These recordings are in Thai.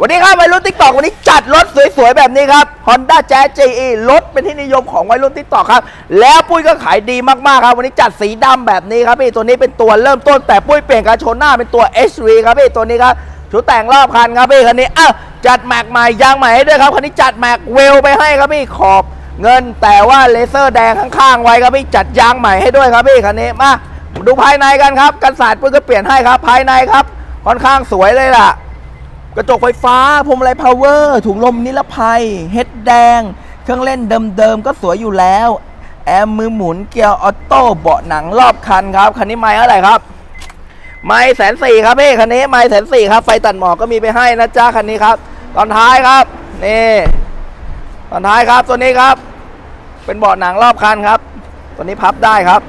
วันนี้ครับวัยรุ่นติ๊กตอกวันนี้จัดรถสวยๆแบบนี้ครับ Honda Jazz GE รถเป็นที่นิยมของวัยรุ่นติ๊กตอกครับ แล้วปุ้ยก็ขายดีมากๆครับ วันนี้จัดสีดำแบบนี้ครับพี่ตัวนี้เป็นตัวเริ่มต้นแต่ปุ้ยเปลี่ยนการชนหน้าเป็นตัว HV ครับพี่ตัวนี้ครับชุดแต่งรอบคันครับพี่คันนี้อ้าวจัดแม็กใหม่ยางใหม่ให้ด้วยครับคันนี้จัดแม็กเวลไปให้ครับพี่ขอบเงินแต่ว่าเลเซอร์แดงข้างๆไว้ครับพี่จัดยางใหม่ให้ด้วยครับพี่คันนี้มาดูภายในกันครับกันศาสตร์ปุ้ยก็เปลี่ยนให้ครับภายในครับ ค่อนข้างสวยเลยล่ะ กระจกไฟฟ้าพวงมาลัยพาวเวอร์ถุงลมนิรภัย เฮดแดง เครื่องเล่นเดิมๆก็สวยอยู่แล้ว แอมมือหมุนเกียร์ออโต้เบาะหนังรอบคันครับ คันนี้ไม่เท่าไหร่ครับ ไม่แสนสี่ครับพี่คันนี้ไม่แสนสี่ครับ ไฟตัดหมอกก็มีไปให้นะจ๊ะคันนี้ครับ ตอนท้ายครับนี่ตอนท้ายครับตัวนี้ครับ เป็นเบาะหนังรอบคันครับ ตัวนี้พับได้ครับ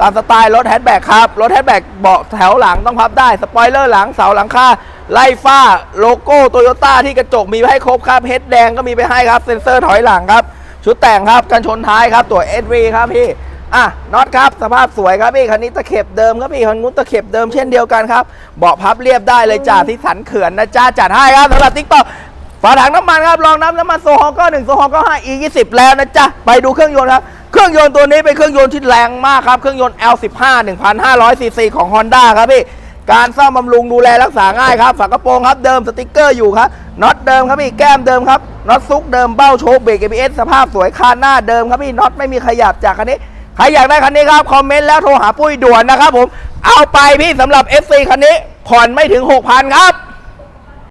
ตามสไตล์รถแฮชแบ็กครับ รถแฮชแบ็กเบาะแถวหลังต้องพับได้ สปอยเลอร์หลังเสาหลังคา ไล่ฟ้าโลโก้โตโยต้าที่กระจกมีไว้ให้ครบครับเฮดแดงก็มีไปให้ครับ เซ็นเซอร์ถอยหลังครับ ชุดแต่งครับกันชนท้ายครับตัว SV ครับพี่อะน็อตครับสภาพสวยครับพี่คันนี้ตะเข็บเดิมครับพี่คันนู้นตะเข็บเดิมเช่นเดียวกันครับเบาะพับเรียบได้เลยจ้าที่สันเขื่อนนะจ้าจัดให้ครับสำหรับติ๊กต็อกฝาถังน้ำมันครับรองน้ำน้ำมันโซฮอลก็1โซฮอลก็5 e 20แล้วนะจ๊ะไปดูเครื่องยนต์ครับเครื่องยนต์ตัวนี้เป็นเครื่องยนต์ที่แรงมากครับเครื่องยนต์ L15 1,500ซีซีของ Honda ครับพี่ การซ่อมบำรุงดูแลรักษาง่ายครับ ฝากระโปรงครับเดิมสติกเกอร์อยู่ครับน็อตเดิมครับพี่แก้มเดิมครับน็อตซุกเดิมเบ้าโชคเบรกเอสสภาพสวยคานหน้าเดิมครับพี่น็อตไม่มีขยับจากคันนี้ใครอยากได้คันนี้ครับคอมเมนต์แล้วโทรหาปุ้ยด่วนนะครับผมเอาไปพี่สำหรับ FC คันนี้ผ่อนไม่ถึง 6,000 ครับ